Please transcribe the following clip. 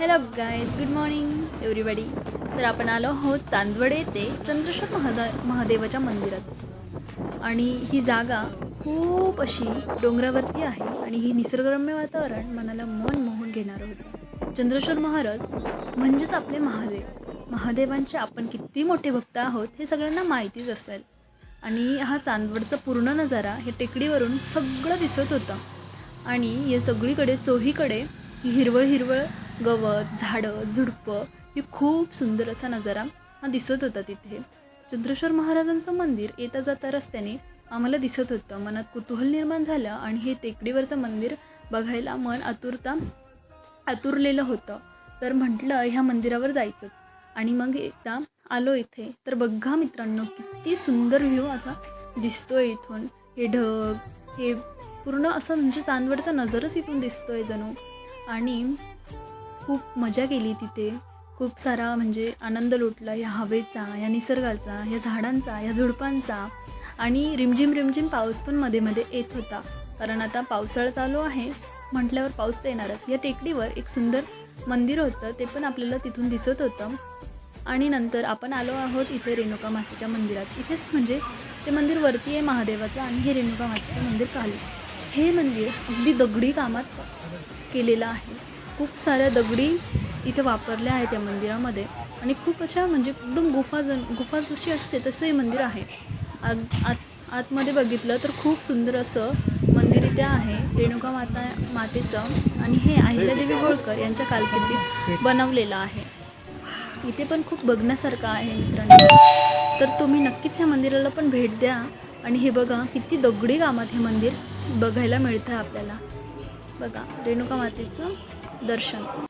Hello guys good morning everybody तर आपण आलो आहोत चांदवड येथे चंद्रशोर महद महादेवाच्या मंदिरात. आणि ही जागा खूप अशी डोंगरावरती आहे आणि ही निसर्गरम्य वातावरण मनाला मन मोहून घेणारं होतं. चंद्रशोर महाराज म्हणजेच आपले महादेव. महादेवांचे आपण किती मोठे भक्त आहोत हे सगळ्यांना माहितीच असेल. आणि हा चांदवडचा पूर्ण नजारा हे टेकडीवरून सगळं दिसत होतं. आणि या सगळीकडे चोहीकडे ही हिरवळ हिरवळ गवत झाडं झुडपं ही खूप सुंदर असा नजारा हा दिसत होता तिथे. चंद्रेश्वर महाराजांचं मंदिर येता जाता रस्त्याने आम्हाला दिसत होतं. मनात कुतूहल निर्माण झालं आणि हे टेकडीवरचं मंदिर बघायला मन आतुरता आतुरलेलं होतं. तर म्हटलं ह्या मंदिरावर जायचं आणि मग एकदा आलो इथे. तर बघा मित्रांनो किती सुंदर व्ह्यू असा दिसतोय इथून. हे ढग हे पूर्ण असं म्हणजे चांदवडचा नजरच इथून दिसतोय जणू. आणि खूप मजा केली तिथे. खूप सारा म्हणजे आनंद लुटला या हवेचा या निसर्गाचा या झाडांचा या झुडपांचा. आणि रिमझिम रिमझिम पाऊस पण मध्ये मध्ये येत होता. कारण आता पावसाळा चालू आहे. म्हटल्यावर पाऊस तर येणारच. या टेकडीवर एक सुंदर मंदिर होतं. ते पण आपल्याला तिथून दिसत होतं. आणि नंतर आपण आलो आहोत इथे रेणुका मातेच्या मंदिरात. इथेच म्हणजे ते मंदिर वरती आहे महादेवाचं आणि हे रेणुका मातेचं मंदिर खाली. हे मंदिर अगदी दगडी कामात केलेलं आहे. खूप साऱ्या दगडी इथे वापरल्या आहेत या मंदिरामध्ये. आणि खूप अशा म्हणजे एकदम गुफा जण गुफा जशी असते तसं हे मंदिर आहे. आत आत आतमध्ये बघितलं तर खूप सुंदर असं मंदिर इथे आहे. रेणुका माता मातेचं आणि हे अहिल्यादेवी होळकर यांच्या कालकिर्दीत बनवलेलं आहे. इथे पण खूप बघण्यासारखं आहे मित्रांनो. तर तुम्ही नक्कीच ह्या मंदिराला पण भेट द्या. आणि हे बघा किती दगडी कामात हे मंदिर बघायला मिळतं आपल्याला. बघा रेणुका मातेचं दर्शन.